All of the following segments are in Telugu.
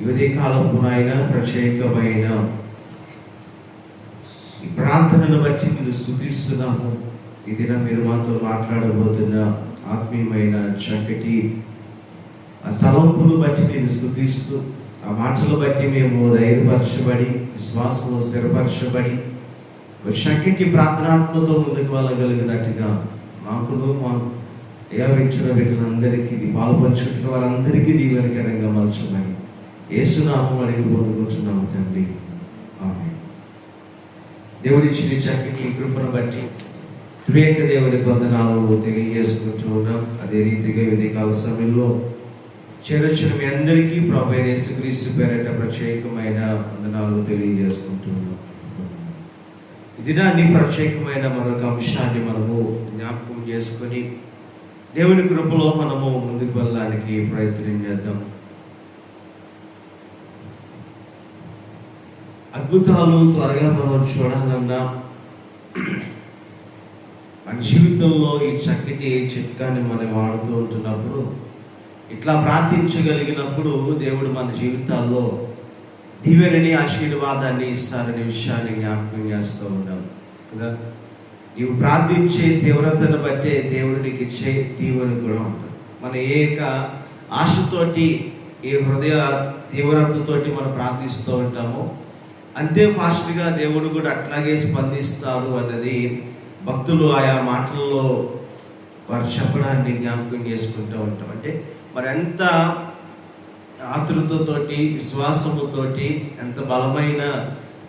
యువతి కాలపు ఆయన ప్రత్యేకమైన ఈ ప్రార్థనను బట్టి మీరు స్థుతిస్తున్నాము. ఈ దినం మీరు మాతో మాట్లాడబోతున్న ఆత్మీయమైన చక్కటి ఆ తలంపును బట్టి నేను స్థుతిస్తూ ఆ మాటలు బట్టి మేము ధైర్యపరచబడి విశ్వాసంలో స్థిరపరచబడి చక్కటి ప్రార్థనాత్మతో ముందుకు వెళ్ళగలిగినట్టుగా మాకును మా ఏవించిన బిడ్డలందరికీ పాల్పంచుకుంటున్న వారందరికీ దీవెనకరంగా మలచమని ఏసునామం అడిగి పొందుకుంటున్నాము తండ్రి. ఆమె దేవుడిచ్చిన చక్కటి కృపను బట్టి వివేక దేవుని వందనాలు తెలియజేసుకుంటూ ఉన్నాం. అదే రీతిగా ఇది కాల సమయంలో చేరొచ్చిన మీ అందరికీ ప్రభు యేసుక్రీస్తు పేరట ప్రత్యేకమైన వందనాలు తెలియజేసుకుంటున్నాం ఈ దినాన్ని ప్రత్యేకమైన మరొక అంశాన్ని మనము జ్ఞాపకం చేసుకొని దేవుని కృపలో మనము ముందుకు వెళ్ళడానికి ప్రయత్నం చేద్దాం. అద్భుతాలు త్వరగా మనం చూడాలన్నా మన జీవితంలో ఈ చక్కటి చిట్కాన్ని మనం వాడుతూ ఉంటున్నప్పుడు ఇట్లా ప్రార్థించగలిగినప్పుడు దేవుడు మన జీవితాల్లో దీవెనని ఆశీర్వాదాన్ని ఇస్తారనే విషయాన్ని జ్ఞాపకం చేస్తూ ఉన్నాం. కదా? నీవు ప్రార్థించే తీవ్రతను బట్టే దేవుడు నీకు ఇచ్చే దీవెన కూడా ఉంటుంది. మన ఏక ఆశతోటి ఏ హృదయ తీవ్రతతోటి మనం ప్రార్థిస్తూ ఉంటామో అంతే ఫాస్ట్గా దేవుడు కూడా అట్లాగే స్పందిస్తారు అన్నది భక్తులు ఆయా మాటల్లో వారు చెప్పడాన్ని జ్ఞాపకం చేసుకుంటూ ఉంటాం. అంటే మరి ఎంత ఆతృతతోటి విశ్వాసముతోటి ఎంత బలమైన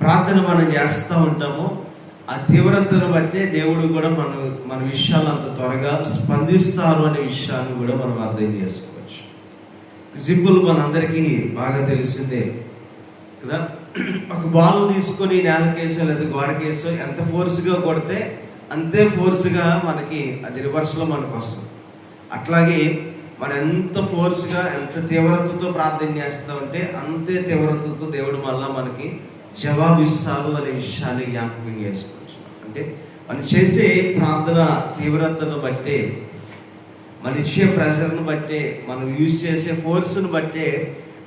ప్రార్థన మనం చేస్తూ ఉంటామో ఆ తీవ్రతను బట్టే దేవుడు కూడా మన మన విషయాలు అంత త్వరగా స్పందిస్తారు అనే విషయాన్ని కూడా మనం అర్థం చేసుకోవచ్చు. సింపుల్ మనందరికీ బాగా తెలిసిందే కదా? ఒక బాల్ తీసుకొని నేలకేసో లేదా గోడకేసో ఎంత ఫోర్స్గా కొడితే అంతే ఫోర్స్గా మనకి అది రివర్స్లో మనకు వస్తుంది. అట్లాగే మనం ఎంత ఫోర్స్గా ఎంత తీవ్రతతో ప్రార్థన చేస్తూ ఉంటే అంతే తీవ్రతతో దేవుడు మళ్ళా మనకి జవాబిస్తాడు అనే విషయాన్ని జ్ఞాపకం చేసుకోవచ్చు. అంటే మనం చేసే ప్రార్థన తీవ్రతను బట్టే మన ఇచ్చే ప్రెషర్ను బట్టే మనం యూజ్ చేసే ఫోర్స్ను బట్టే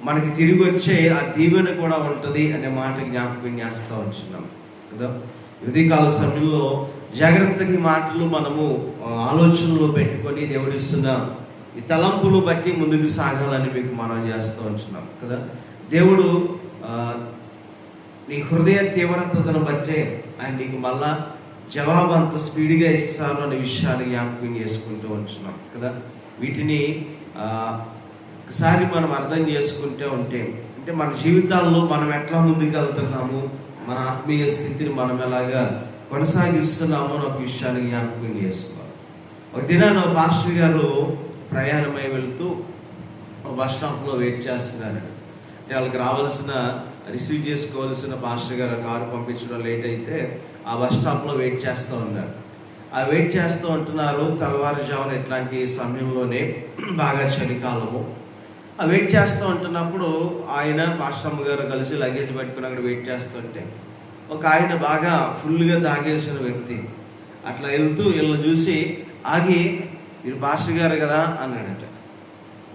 మనకి తిరిగి వచ్చే ఆ దీవెన కూడా ఉంటుంది అనే మాట జ్ఞాపకం చేస్తూ ఉంటున్నాం. కదా? ఉదయకాల సమయంలో జాగ్రత్తగా ఈ మాటలు మనము ఆలోచనలో పెట్టుకొని దేవుడిస్తున్న ఈ తలంపును బట్టి ముందుకు సాగాలని మీకు మనం చేస్తూ ఉంటున్నాం. కదా? దేవుడు నీ హృదయ తీవ్రతను బట్టే ఆయన నీకు మళ్ళా జవాబు అంత స్పీడ్గా ఇస్తారు అనే విషయాన్ని జ్ఞాపకం చేసుకుంటూ ఉంటున్నాం. కదా? వీటిని ఒకసారి మనం అర్థం చేసుకుంటే ఉంటే అంటే మన జీవితాల్లో మనం ఎట్లా ముందుకెళ్తున్నాము? మన ఆత్మీయ స్థితిని మనం ఎలాగా కొనసాగిస్తున్నాము అని ఒక విషయాన్ని జ్ఞాపకం చేసుకోవాలి. ఒక దినాన ఒక పాస్టర్ గారు ప్రయాణమై వెళ్తూ ఒక బస్ స్టాప్లో వెయిట్ చేస్తున్నారు. అంటే వాళ్ళకి రావాల్సిన రిసీవ్ చేసుకోవాల్సిన పాస్టర్ గారు కారు పంపించడం లేట్ అయితే ఆ బస్ స్టాప్లో వెయిట్ చేస్తూ ఉన్నారు. ఆ వెయిట్ చేస్తూ ఉంటున్నారు. తెల్లవారుజామున ఇట్లాంటి సమయంలోనే బాగా చలికాలము. వెయిట్ చేస్తూ ఉంటున్నప్పుడు ఆయన పాస్టమ్మ గారు కలిసి లగేజ్ పెట్టుకుని అక్కడ వెయిట్ చేస్తుంటే ఒక ఆయన బాగా ఫుల్గా తాగేసిన వ్యక్తి. అట్లా వెళ్తూ వీళ్ళని చూసి ఆగి మీరు పాస్టర్ గారు కదా అన్నాడట.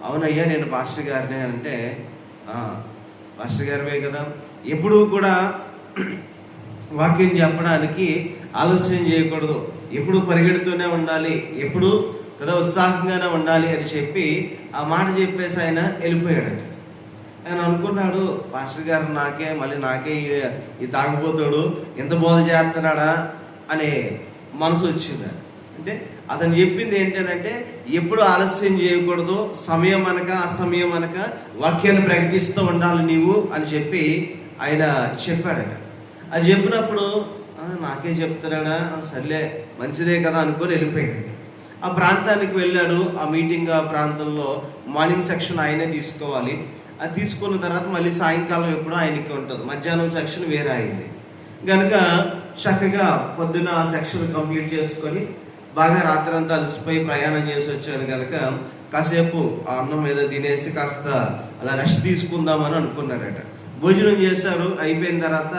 అవునయ్యా నేను పాస్టర్ గారినే అంటే పాస్టర్ గారివే కదా ఎప్పుడూ కూడా వాక్యం చెప్పడానికి ఆలస్యం చేయకూడదు. ఎప్పుడు పరిగెడుతూనే ఉండాలి. ఎప్పుడు కదా ఉత్సాహంగానే ఉండాలి అని చెప్పి ఆ మాట చెప్పేసి ఆయన వెళ్ళిపోయాడట. ఆయన అనుకున్నాడు పాస్టర్ గారు నాకే మళ్ళీ నాకే ఈ- తాగిపోతాడు ఎంత బోధ చేస్తున్నాడా? అనే మనసు వచ్చింది. అంటే అతను చెప్పింది ఏంటంటే ఎప్పుడు ఆలస్యం చేయకూడదు సమయం అనక అసమయం అనక వాక్యాన్ని ప్రకటిస్తూ ఉండాలి నీవు అని చెప్పి ఆయన చెప్పాడట. అది చెప్పినప్పుడు నాకే చెప్తున్నాడా? సర్లే మంచిదే కదా అనుకొని వెళ్ళిపోయాడు. ఆ ప్రాంతానికి వెళ్ళాడు. ఆ మీటింగ్ ఆ ప్రాంతంలో మార్నింగ్ సెక్షన్ ఆయనే తీసుకోవాలి. అది తీసుకున్న తర్వాత మళ్ళీ సాయంకాలం ఎప్పుడో ఆయనకి ఉంటుంది. మధ్యాహ్నం సెక్షన్ వేరే అయింది. కనుక చక్కగా పొద్దున ఆ సెక్షన్ కంప్లీట్ చేసుకొని బాగా రాత్రంతా అలసిపోయి ప్రయాణం చేసి వచ్చాను కనుక కాసేపు ఆ అన్నం మీద తినేసి కాస్త అలా రెస్ట్ తీసుకుందామని అనుకున్నారట. భోజనం చేశారు అయిపోయిన తర్వాత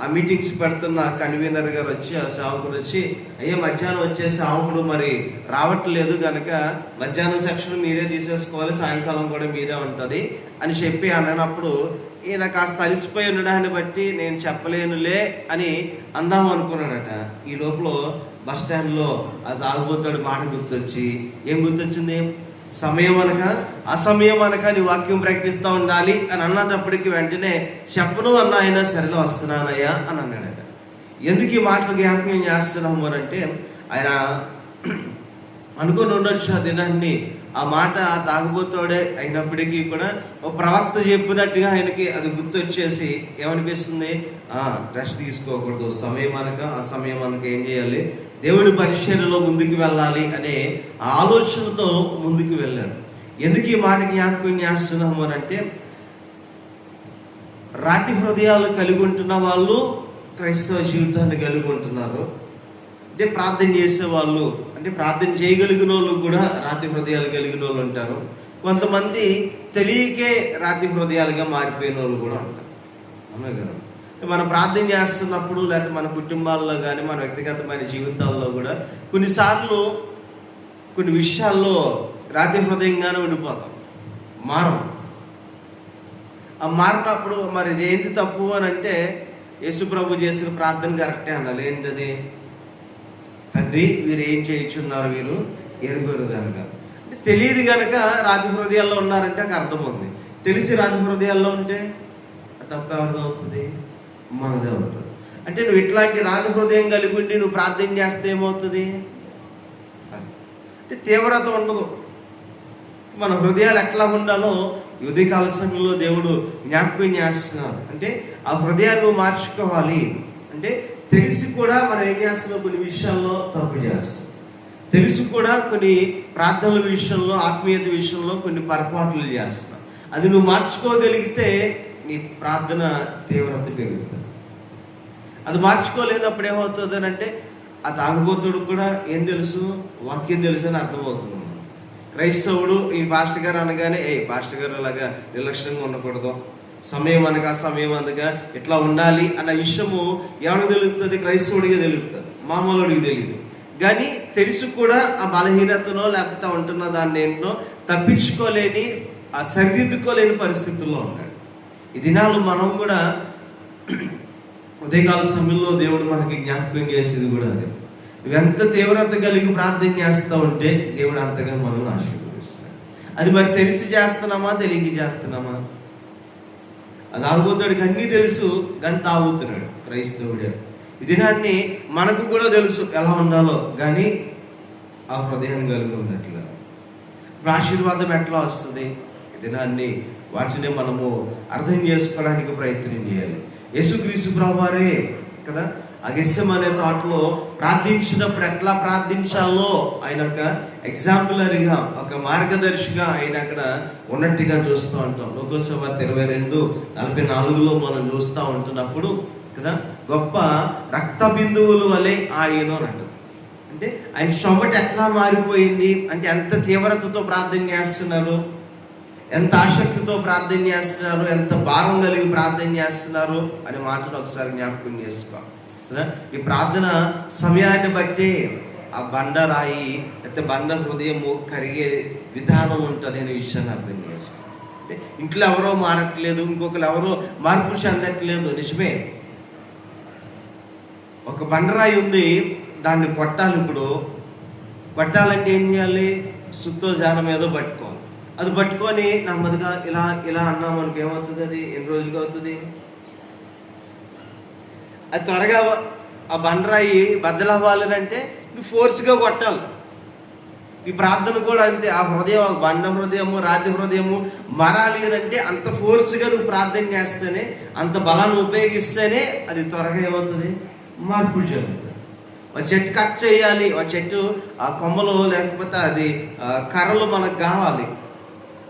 ఆ మీటింగ్స్ పెడుతున్న కన్వీనర్ గారు వచ్చి ఆ సేవకుడు వచ్చి అయ్యే మధ్యాహ్నం వచ్చే సేవకుడు మరి రావట్లేదు కనుక మధ్యాహ్నం సెక్షన్ మీరే తీసేసుకోవాలి సాయంకాలం కూడా మీదే ఉంటుంది అని చెప్పి అన్నప్పుడు ఈయన కాస్త అలిసిపోయి ఉండడాన్ని బట్టి నేను చెప్పలేనులే అని అందాం అనుకున్నాడట. ఈ లోపల బస్ స్టాండ్లో ఆ తాగుబోతాడు మాట గుర్తొచ్చి ఏం గుర్తొచ్చింది? సమయం అనక అసమయం అనక నీ వాక్యం ప్రకటిస్తూ ఉండాలి అని అన్నటప్పటికి వెంటనే చెప్పను అన్న ఆయన సరేలో వస్తున్నానయ్యా అని అన్నాడట. ఎందుకు ఈ మాటలు జ్ఞాపకం చేస్తున్నాము అని అంటే ఆయన అనుకుని ఉండొచ్చు ఆ దినాన్ని. ఆ మాట తాగుబోతాడే అయినప్పటికీ కూడా ఒక ప్రవక్త చెప్పినట్టుగా ఆయనకి అది గుర్తొచ్చేసి ఏమనిపిస్తుంది? రెస్ట్ తీసుకోకూడదు. సమయం అనక ఆ సమయం అనక ఏం చేయాలి? దేవుడి పరిచర్యలో ముందుకు వెళ్ళాలి అనే ఆలోచనతో ముందుకు వెళ్ళాడు. ఎందుకు ఈ మాట జ్ఞాపకం చేస్తున్నాము అని అంటే రాతి హృదయాలు కలిగి ఉంటున్న వాళ్ళు క్రైస్తవ జీవితాన్ని కలిగి ఉంటున్నారు. అంటే ప్రార్థన చేసే వాళ్ళు అంటే ప్రార్థన చేయగలిగిన వాళ్ళు కూడా రాతి హృదయాలు కలిగిన వాళ్ళు ఉంటారు. కొంతమంది తెలియకే రాతి హృదయాలుగా మారిపోయిన వాళ్ళు కూడా ఉంటారు. అవునా కదా? మనం ప్రార్థన చేస్తున్నప్పుడు లేకపోతే మన కుటుంబాల్లో కానీ మన వ్యక్తిగతమైన జీవితాల్లో కూడా కొన్నిసార్లు కొన్ని విషయాల్లో రాతి హృదయంగానే ఉండిపోతాం. మారం. ఆ మారినప్పుడు మరి ఇది ఏంటి తప్పు అని అంటే యేసుప్రభు చేసిన ప్రార్థన కరెక్టే అన్నది ఏంటది? తండ్రి వీరు ఏం చేయించున్నారు వీరు ఎరుగురు కనుక అంటే తెలియదు కనుక రాతి హృదయాల్లో ఉన్నారంటే నాకు అర్థం ఉంది. తెలిసి రాతి హృదయాల్లో ఉంటే తప్ప తప్పు అవుతుంది? మనదే అవుతుంది అంటే నువ్వు ఇట్లాంటి రాతి హృదయం కలిగి ఉండి నువ్వు ప్రార్థన చేస్తే ఏమవుతుంది? అంటే తీవ్రత ఉండదు. మన హృదయాలు ఎట్లా ఉండాలో ఈ ఉదయకాల సమయంలో దేవుడు జ్ఞాపకం చేస్తున్నారు అంటే ఆ హృదయాన్ని నువ్వు మార్చుకోవాలి. అంటే తెలిసి కూడా మనం ఏం చేస్తున్నాం? కొన్ని విషయాల్లో తప్పు చేస్తాం తెలిసి కూడా కొన్ని ప్రార్థనల విషయంలో ఆత్మీయత విషయంలో కొన్ని పొరపాట్లు చేస్తున్నాం. అది నువ్వు మార్చుకోగలిగితే నీ ప్రార్థన తీవ్రత పెరుగుతుంది. అది మార్చుకోలేనప్పుడు ఏమవుతుంది అని అంటే ఆ తాగుబోతుడు కూడా ఏం తెలుసు? వాక్యం తెలుసు అని అర్థమవుతుంది. క్రైస్తవుడు ఈ పాస్టర్ గారు అనగానే ఏ పాస్టర్ గారు అలాగా నిర్లక్ష్యంగా ఉండకూడదు. సమయం అనగా సమయం అనగా ఇట్లా ఉండాలి? అన్న విషయము ఎవరికి తెలుస్తుంది? క్రైస్తవుడికి తెలుస్తుంది. మామూలుడికి తెలియదు కానీ తెలిసి కూడా ఆ బలహీనతనో లేకపోతే ఉంటున్న దాన్ని ఏంటో తప్పించుకోలేని ఆ సరిదిద్దుకోలేని పరిస్థితుల్లో ఉన్నాడు. ఈ దినాలు మనం కూడా ఉదయకాల సమయంలో దేవుడు మనకి జ్ఞాపకం చేసేది కూడా అదే. ఎంత తీవ్రత కలిగి ప్రార్థన చేస్తూ ఉంటే దేవుడు అంతగా మనల్ని ఆశీర్వదిస్తాడు. అది మరి తెలిసి చేస్తున్నామా? తెలియక చేస్తున్నామా? అది ఆగిపోతాడికి అన్నీ తెలుసు కానీ తాగుతున్నాడు క్రైస్తవుడే. ఈ దినాన్ని మనకు కూడా తెలుసు ఎలా ఉండాలో కానీ ఆ హృదయం కలిగి ఉన్నట్లు ఆశీర్వాదం ఎట్లా వస్తుంది? ఈ దినాన్ని వాటిని మనము అర్థం చేసుకోవడానికి ప్రయత్నం చేయాలి. యేసుక్రీస్తు ప్రభువారే కదా ఆ అనే తోటలో ప్రార్థించినప్పుడు ఎట్లా ప్రార్థించాలో ఆయన ఒక ఎగ్జాంపులరీగా ఒక మార్గదర్శిగా ఆయన అక్కడ ఉన్నట్టుగా చూస్తూ ఉంటాం. లోకోసభ ఇరవై రెండు నలభై నాలుగులో మనం చూస్తూ ఉంటున్నప్పుడు కదా గొప్ప రక్త బిందువుల వలె ఆయన అంటారు అంటే ఆయన చెమట ఎట్లా మారిపోయింది? అంటే ఎంత తీవ్రతతో ప్రార్థన చేస్తున్నారు? ఎంత ఆసక్తితో ప్రార్థన చేస్తున్నారు ఎంత భారం కలిగి ప్రార్థన చేస్తున్నారు అనే మాటను ఒకసారి జ్ఞాపకం చేసుకో. ఈ ప్రార్థన సమయాన్ని బట్టి ఆ బండ రాయి లేకపోతే బండ హృదయం కరిగే విధానం ఉంటుంది అనే విషయాన్ని అర్థం చేసుకో. అంటే ఇంట్లో ఎవరో మారట్లేదు ఇంకొకరు ఎవరో మార్పు చెందట్లేదు నిజమే? ఒక బండరాయి ఉంది దాన్ని కొట్టాలి ఇప్పుడు. కొట్టాలంటే ఏం చేయాలి? సుత్తో జానం ఏదో పట్టుకో. అది పట్టుకొని నెమ్మదిగా ఇలా ఇలా అన్నాం మనకి ఏమవుతుంది అది? ఎన్ని రోజులుగా అవుతుంది? అది త్వరగా ఆ బండరాయి బద్దలవ్వాలి అంటే నువ్వు ఫోర్స్గా కొట్టాలి. ఈ ప్రార్థన కూడా అంతే. ఆ హృదయం బండ హృదయము రాతి హృదయము మరాలి అని అంటే అంత ఫోర్స్గా నువ్వు ప్రార్థన చేస్తేనే అంత బలాన్ని ఉపయోగిస్తేనే అది త్వరగా ఏమవుతుంది? మార్పులు జరుగుతుంది ఒక చెట్టు కట్ చేయాలి. ఒక చెట్టు ఆ కొమ్మలు లేకపోతే అది కర్రలు మనకు కావాలి.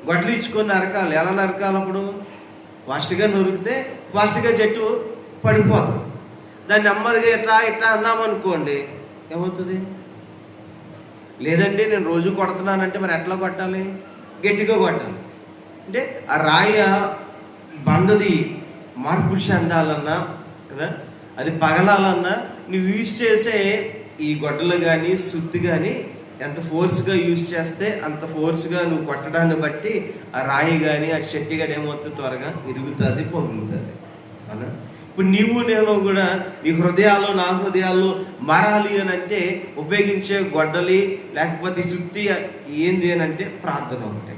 గొడ్లు ఇచ్చుకొని నరకాలి ఎలా నరకాలి అప్పుడు ఫాస్ట్గా నొరికితే ఫాస్ట్గా చెట్టు పడిపోతుంది. దాన్ని నెమ్మదిగా ఇట్లా ఇట్లా అన్నామనుకోండి ఏమవుతుంది? లేదండి నేను రోజు కొడుతున్నానంటే మరి ఎట్లా కొట్టాలి? గట్టిగా కొట్టాలి. అంటే ఆ రాయ బండది మార్పు చెందాలన్నా కదా? అది పగలాలన్నా నువ్వు యూజ్ చేసే ఈ గొడ్డలు కానీ సుత్తి కానీ ఎంత ఫోర్స్గా యూజ్ చేస్తే అంత ఫోర్స్గా నువ్వు కొట్టడాన్ని బట్టి ఆ రాయి కానీ ఆ శక్తి కానీ ఏమవుతుంది? త్వరగా ఇరుగుతుంది పొంగుతుంది. అవునా? ఇప్పుడు నీవు నేను కూడా నీ హృదయాలు నా హృదయాలు మారాలి అని అంటే ఉపయోగించే గొడ్డలి లేకపోతే శుద్ధి ఏంది అని అంటే ప్రార్థన ఒకటే.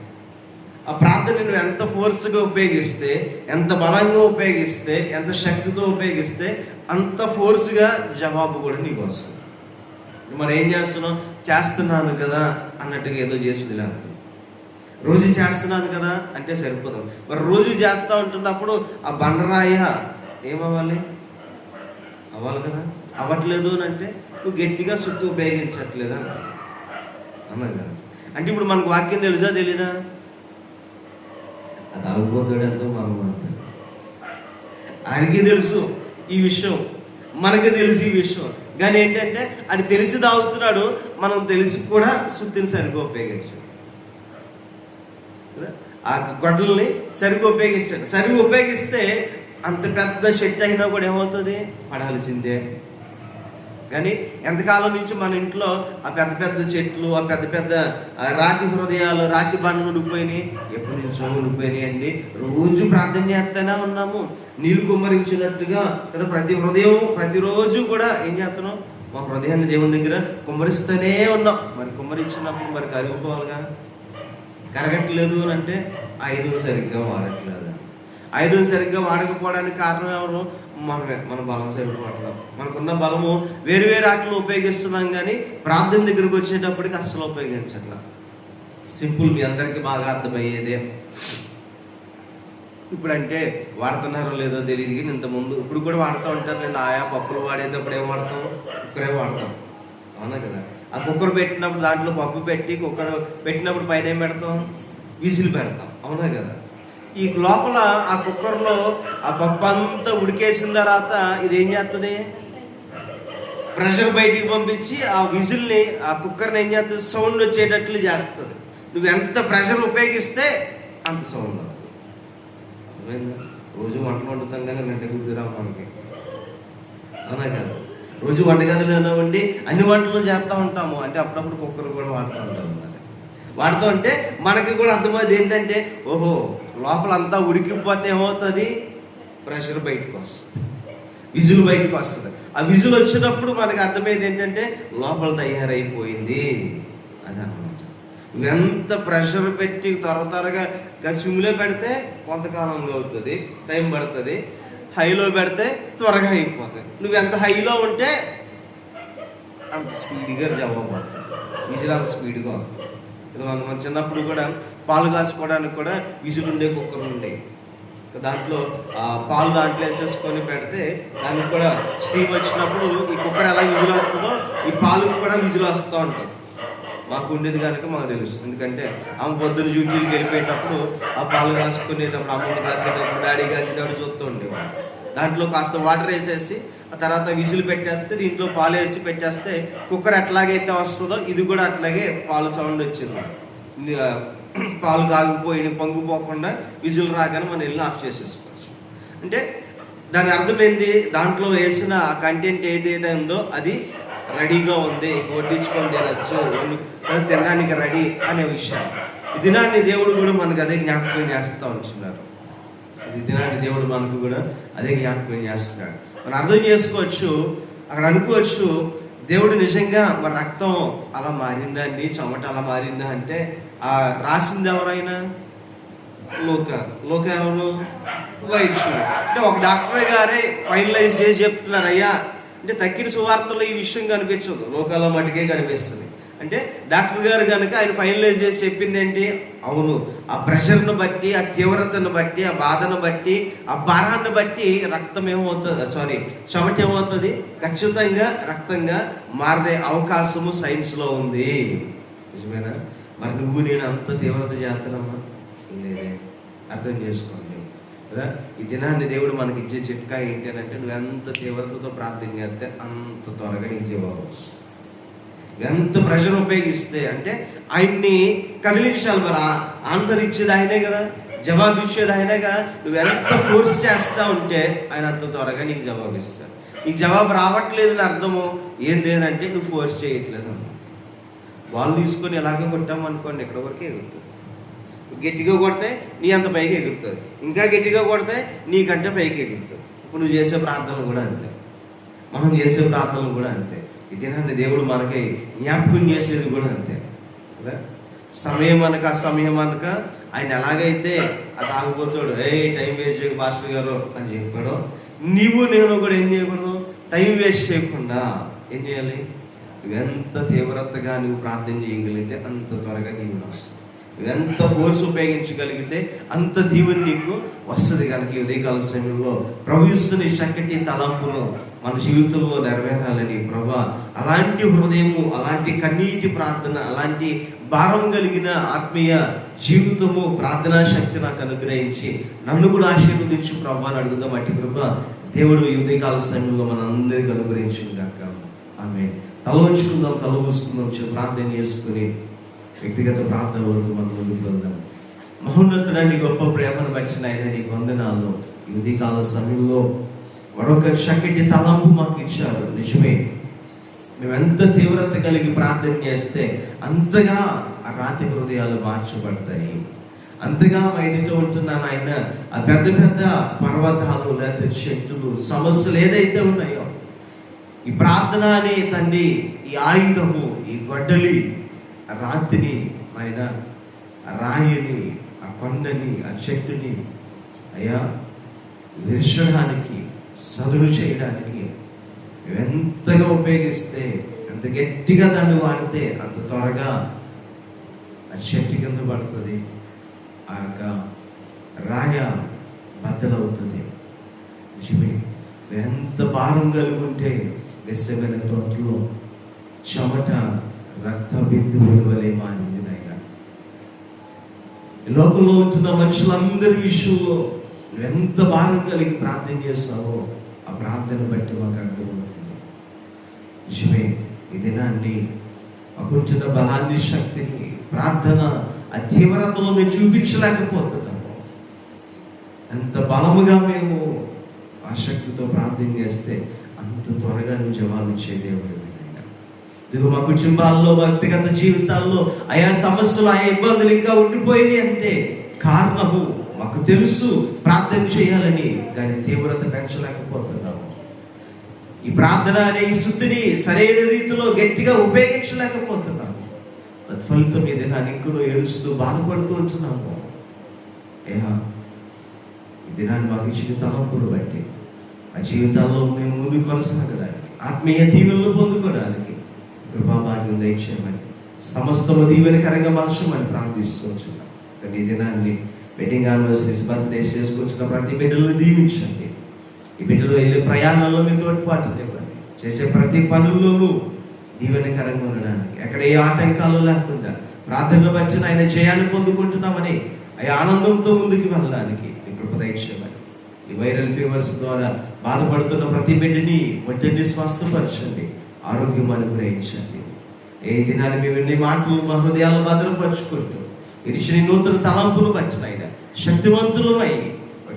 ఆ ప్రార్థన నువ్వు ఎంత ఫోర్స్గా ఉపయోగిస్తే ఎంత బలంగా ఉపయోగిస్తే ఎంత శక్తితో ఉపయోగిస్తే అంత ఫోర్స్గా జవాబు కూడా నీకు వస్తుంది. మనం ఏం చేస్తున్నాం చేస్తున్నాను కదా అన్నట్టుగా ఏదో చేసింది లేదు రోజు చేస్తున్నాను కదా అంటే సరిపోదాం. మరి రోజు చేస్తూ ఉంటున్నప్పుడు ఆ బండరాయ ఏమవ్వాలి? అవ్వాలి కదా. అవ్వట్లేదు అని అంటే నువ్వు గట్టిగా సుట్టు ఉపయోగించట్లేదా? అన్నా కదా. అంటే ఇప్పుడు మనకు వాక్యం తెలుసా తెలీదా? అది అవ్వబోతాడు ఎంతో మనం అంతే. ఆయనకి తెలుసు ఈ విషయం. మనకి తెలుసు ఈ విషయం. కానీ ఏంటంటే అది తెలిసి తాగుతున్నాడు మనం తెలిసి కూడా శుద్ధిని సరిగ్గా ఉపయోగించాడు. ఆ గొడ్డల్ని సరిగ్గా ఉపయోగించాడు. సరిగ్గా ఉపయోగిస్తే అంత పెద్ద చెట్టు అయినా కూడా ఏమవుతుంది? పడాల్సిందే. కానీ ఎంతకాలం నుంచి మన ఇంట్లో ఆ పెద్ద పెద్ద చెట్లు ఆ పెద్ద పెద్ద రాతి హృదయాలు రాతి బండ్లు ఉండిపోయినాయి? ఎప్పటి నుంచో ఉండిపోయినాయి అండి? రోజు ప్రార్థన చేస్తూనే ఉన్నాము. నీళ్ళు కుమ్మరించినట్టుగా కదా ప్రతి హృదయం ప్రతిరోజు కూడా ఏం చేస్తున్నాం? మా హృదయాన్ని దేవుని దగ్గర కుమ్మరిస్తూనే ఉన్నాం. మరి కుమ్మరించినప్పుడు మరి కరిగిపోవాలిగా? కరగట్లేదు అని అంటే ఐదు సరిగ్గా వాడట్లేదు. ఐదు సరిగ్గా వాడకపోవడానికి కారణం ఎవరు? మనమే మన బలం సరిపోవట్లేదు మనకున్న బలము వేరు వేరు ఆటలు ఉపయోగిస్తున్నాం కానీ ప్రార్థన దగ్గరికి వచ్చేటప్పటికి అస్సలు ఉపయోగించట్లా. సింపుల్ మీ అందరికీ బాగా అర్థమయ్యేదే. ఇప్పుడంటే వాడుతున్నారో లేదో తెలియదు కానీ ఇంతకుముందు ఇప్పుడు కూడా వాడుతూ ఉంటారు నేను ఆయా పప్పులు వాడేటప్పుడు ఏం వాడతాం? కుక్కరే వాడతాం. అవునా కదా? ఆ కుక్కర్ పెట్టినప్పుడు దాంట్లో పప్పు పెట్టి కుక్కర్ పెట్టినప్పుడు పైన ఏం పెడతాం? విజిల్ పెడతాం. అవునా కదా? ఈ లోపల ఆ కుక్కర్లో ఆ పప్పు అంతా ఉడికేసిన తర్వాత ఇది ఏం చేస్తుంది ప్రెషర్ బయటికి పంపించి ఆ విజిల్ని ఆ కుక్కర్ని ఏం చేస్తుంది సౌండ్ వచ్చేటట్లు చేస్తుంది. నువ్వు ఎంత ప్రెషర్ ఉపయోగిస్తే అంత సౌండ్ వస్తుంది. రోజు వంటలు వండుతాం కానీ గంట కుదిరా మనకి. అవునా కదా? రోజు వంటగదిలోనే ఉండి అన్ని వంటలు చేస్తూ ఉంటాము. అంటే అప్పుడప్పుడు కుక్కర్ కూడా వాడుతూ ఉంటాం వాడుతూ ఉంటే మనకి కూడా అర్థమైంది ఏంటంటే ఓహో లోపల అంతా ఉడికిపోతే ఏమవుతుంది? ప్రెషర్ బయటకు వస్తుంది. విజులు బయటకు వస్తుంది. ఆ విజులు వచ్చినప్పుడు మనకు అర్థమయ్యేది ఏంటంటే లోపల తయారైపోయింది. అదనమాట అనమాట ఎంత ప్రెషర్ పెట్టి త్వర త్వరగా గసిమిలో పెడితే కొంతకాలంగా అవుతుంది టైం పడుతుంది. హైలో పెడితే త్వరగా అయిపోతుంది. నువ్వు ఎంత హైలో ఉంటే అంత స్పీడ్గా జవాబు పడుతుంది విజిల్ అంత స్పీడ్గా వస్తుంది. మన మన చిన్నప్పుడు కూడా పాలు కాసుకోవడానికి కూడా విజిల్ ఉండే కుక్కర్లు ఉండేవి దాంట్లో పాలు దాంట్లో వేసేసుకొని పెడితే దానికి కూడా స్టీమ్ వచ్చినప్పుడు ఈ కుక్కర్ ఎలా విజులు వస్తుందో ఈ పాలు కూడా విజిల్ వస్తూ ఉంటుంది. మాకు ఉండేది కనుక మాకు తెలుసు. ఎందుకంటే ఆమె పొద్దున డ్యూటీకి వెళ్ళిపోయేటప్పుడు ఆ పాలు కాసుకునేటప్పుడు అమ్మని కాసేటప్పుడు డాడీ కాసేటప్పుడు చూస్తూ ఉండేవాడు దాంట్లో కాస్త వాటర్ వేసేసి ఆ తర్వాత విజిల్ పెట్టేస్తే దీంట్లో పాలు వేసి పెట్టేస్తే కుక్కర్ ఎట్లాగైతే వస్తుందో ఇది కూడా అట్లాగే పాలు సౌండ్ వచ్చింది. పాలు కాగిపోయి పొంగిపోకుండా విజిల్ రాగానే మనం వెళ్ళి ఆఫ్ చేసేసుకోవచ్చు. అంటే దాని అర్థం ఏంది? దాంట్లో వేసిన ఆ కంటెంట్ ఏదైతే ఉందో అది రెడీగా ఉంది వడ్డించుకొని తినచ్చు తినడానికి రెడీ అనే విషయం. దినాన్ని దేవుడు కూడా మనకు అదే జ్ఞాపకం చేస్తూ ఉంటున్నారు. ఇది దినాన్ని దేవుడు మనకు కూడా అదే జ్ఞాపకం చేస్తున్నాడు. మనం అర్థం చేసుకోవచ్చు అక్కడ అనుకోవచ్చు దేవుడు నిజంగా మన రక్తం అలా మారిందా అండి? చెమట అలా మారిందా అంటే ఆ రాసింది ఎవరైనా? లోక. లోక ఎవరు? వైద్యుడు. అంటే ఒక డాక్టర్ గారే ఫైనలైజ్ చేసి చెప్తున్నారు అయ్యా అంటే తక్కిన సువార్తలో ఈ విషయం కనిపించదు. లోకాల మటుకే కనిపిస్తుంది. అంటే డాక్టర్ గారు కనుక ఆయన ఫైనలైజ్ చేసి చెప్పింది ఏంటి అవును. ఆ ప్రెషర్ను బట్టి ఆ తీవ్రతను బట్టి ఆ బాధను బట్టి ఆ భారాన్ని బట్టి రక్తం ఏమవుతుంది సారీ చెమట ఏమవుతుంది? ఖచ్చితంగా రక్తంగా మారే అవకాశము సైన్స్లో ఉంది. నిజమేనా? మరి నువ్వు నేను అంత తీవ్రత చేస్తున్నామా? లేదే. అర్థం చేసుకోండి. కదా? ఈ దినాన్ని దేవుడు మనకి ఇచ్చే చిట్కా ఏంటి అని అంటే నువ్వు ఎంత తీవ్రతతో ప్రార్థన చేస్తే అంత త్వరగా నీకు జవాబు వస్తుంది. ఎంత ప్రెషర్ ఉపయోగిస్తే అంటే ఆయన్ని కదిలించాలి మరి. ఆన్సర్ ఇచ్చేది ఆయనే కదా జవాబు ఇచ్చేది ఆయనగా నువ్వు ఎంత ఫోర్స్ చేస్తా ఉంటే ఆయన అంత త్వరగా నీకు జవాబు ఇస్తాడు. నీకు జవాబు రావట్లేదు అని అర్థము ఏంది అని అంటే నువ్వు ఫోర్స్ చేయట్లేదు అన్నమాట వాళ్ళు తీసుకొని ఎలాగో కొట్టాము అనుకోండి ఇక్కడ వరకు ఎగురుతుంది. గట్టిగా కొడితే నీ అంత పైకి ఎగురుతుంది. ఇంకా గట్టిగా కొడితే నీకంటే పైకి ఎగురుతుంది. ఇప్పుడు నువ్వు చేసే ప్రార్థనలు కూడా అంతే. మనం చేసే ప్రార్థనలు కూడా అంతే. ఇదేనండి దేవుడు మనకి జ్ఞాపకం చేసేది కూడా అంతే. కదా? సమయం అనక సమయం అనక ఆయన ఎలాగైతే అది ఆగిపోతాడు ఏ టైం వేస్ట్ చేయకు మాస్టర్ గారు అని చెప్పాడు నీవు నేను కూడా ఏం చేయకూడదు? టైం వేస్ట్ చేయకుండా ఏం చేయాలి? ఎంత తీవ్రతగా నువ్వు ప్రార్థన చేయగలిగితే అంత త్వరగా దీవెన వస్తుంది. ఎంత ఫోర్స్ ఉపయోగించగలిగితే అంత దీవెన నీకు వస్తుంది. కనుక ఉదయకాల సమయంలో ప్రవహిస్తున్న చక్కటి తలంపులో మన జీవితంలో నెరవేరాలని ప్రభా అలాంటి హృదయము అలాంటి కన్నీటి ప్రార్థన అలాంటి భారం కలిగిన ఆత్మీయ జీవితము ప్రార్థనా శక్తి నాకు అనుగ్రహించి నన్ను కూడా ఆశీర్వదించు ప్రభా అని అడుగుదాం. అట్టి కృప దేవుడు యుద్ధకాల సమయంలో మనందరికీ అనుగ్రహించింది కాక ఆమె తల ఉంచుకుందాం తల మూసుకుందాం ప్రార్థన చేసుకుని వ్యక్తిగత ప్రార్థన వరకు మనం ముందుకు వెళ్దాం. మహోన్నతుడాన్ని గొప్ప ప్రేమను వచ్చిన ఆయన నీ వందనాలు. యువతి కాల సమయంలో మరొక చక్కటి తలంపు మాకు ఇచ్చారు. నిజమే. మేము ఎంత తీవ్రత కలిగి ప్రార్థన చేస్తే అంతగా ఆ రాతి హృదయాలు మార్చబడతాయి. అంతగా మా ఎదుట ఉంటున్నాను ఆయన ఆ పెద్ద పెద్ద పర్వతాలు లేదా చెట్టులు సమస్యలు ఏదైతే ఉన్నాయో ఈ ప్రార్థన అనే తండ్రి ఈ ఆయుధము ఈ గొడ్డలి ఆ రాతిని ఆయన ఆ రాయిని ఆ కొండని ఆ చెట్టుని అయ్యా విరచడానికి సదును చేయడానికి ఎంతగా ఉపయోగిస్తే ఎంత గట్టిగా దాన్ని వాడితే అంత త్వరగా ఆ చెట్టు కింద పడుతుంది. ఆ యొక్క రాగ బద్దలవుతుంది. నిజమే ఎంత భారం కలిగి ఉంటే గెస్సమైన తోటలో చెమట రక్త బిందువుల వలె మారింది నాయన. లోకంలో ఉంటున్న మనుషులందరి విషయంలో నువ్వు ఎంత భారం కలిగి ప్రార్థన చేస్తావో ఆ ప్రార్థన బట్టి మాకు అర్థమవుతుంది. నిజమే ఈ దినాన్ని మాకుంటున్న బలాన్ని శక్తిని ప్రార్థన ఆ తీవ్రతలో మేము చూపించలేకపోతున్నాము. ఎంత బలముగా మేము ఆ శక్తితో ప్రార్థన చేస్తే అంత త్వరగా నువ్వు జవాబు ఇచ్చే దేవుడు ఇదిగో మా కుటుంబాల్లో వ్యక్తిగత జీవితాల్లో ఆయా సమస్యలు ఆయా ఇబ్బందులు ఇంకా ఉండిపోయినాయి అంటే కారణము మాకు తెలుసు ప్రార్థన చేయాలని దాని తీవ్రత పెంచలేకపోతున్నాము. ఈ ప్రార్థన అనే ఈ శుద్ధిని సరైన రీతిలో గట్టిగా ఉపయోగించలేకపోతున్నాము. తత్ఫలితం ఇది నా నింకులో ఏడుస్తూ బాధపడుతూ ఉంటున్నాము. ఏహా ఈ దినాన్ని మాకు ఇచ్చిన తలంపులు బట్టి ఆ జీవితాల్లో మేము ముందుకు కొనసాగడానికి ఆత్మీయ దీవెనలు పొందుకోవడానికి కృపాభాగ్యం దయచేయమని సమస్తము దీవెనకరంగా మార్చమని ప్రార్థిస్తూ ఉంటున్నాం. కానీ ఈ దినాన్ని వెడ్డింగ్ యానివర్సరీస్ బర్త్డేస్ చేసుకుంటున్న ప్రతి బిడ్డలను దీవించండి. ఈ బిడ్డలు వెళ్ళే ప్రయాణాల్లో మీ తోడ్పాటు ఇవ్వండి చేసే ప్రతి పనుల్లోనూ దీవెనకరంగా ఉండడానికి. ఎక్కడ ఏ ఆటంకాలు లేకుండా ప్రార్థనలు వచ్చిన ఆయన జయాన్ని పొందుకుంటున్నామని ఆ ఆనందంతో ముందుకు వెళ్ళడానికి మీ కృప ఈ వైరల్ ఫీవర్స్ ద్వారా బాధపడుతున్న ప్రతి బిడ్డని ఒంటిని స్వస్థపరచండి. ఆరోగ్యం అనుగ్రహించండి. ఏ దినాన్ని మేము మాటలు మా హృదయాలను భద్రపరుచుకుంటూ ఇరిచిన నూతన తలంపులు వచ్చిన ఆయన. శక్తివంతులమై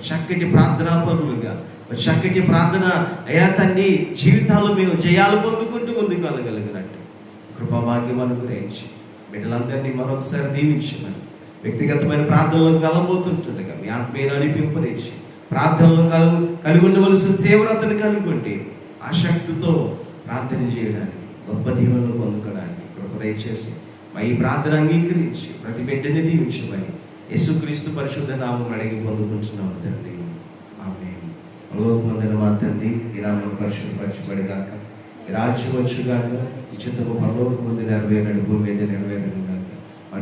చక్కటి ప్రార్థనా పనులుగా చక్కటి ప్రార్థన అయ్యా తండ్రి జీవితాలు మేము జయాలు పొందుకుంటూ ముందుకు వెళ్ళగలిగినట్టు. కృపాభాగ్యం అనుగ్రహించి బిడ్డలందరినీ మరొకసారి దీవించమని వ్యక్తిగతమైన ప్రార్థనలకు వెళ్ళబోతుంటుండగా మీ ఆత్మీయ నడిపింపనిచ్చి ప్రార్థనలు కలుగు కలిగి ఉండవలసిన తీవ్రతను కలిగి ఉండి ఆ శక్తితో ప్రార్థన చేయడానికి గొప్ప దీవెనలు పొందుకోవడానికి కృప దయచేసి మా ఈ ప్రార్థన అంగీకరించి ప్రతి బిడ్డని దీవించమని యేసుక్రీస్తు పరిశుద్ధ నామం అడిగి పొందుకుంటున్నాము తండ్రి. ఆమె లోకమందిన మా తండ్రి ఈ నామం పరిశుద్ధపరచబడిగాక రాజ్యం వచ్చుగాక ఉచితము పరలోకముందు నెరవేరని భూమి మీద నెరవేరని గాక మన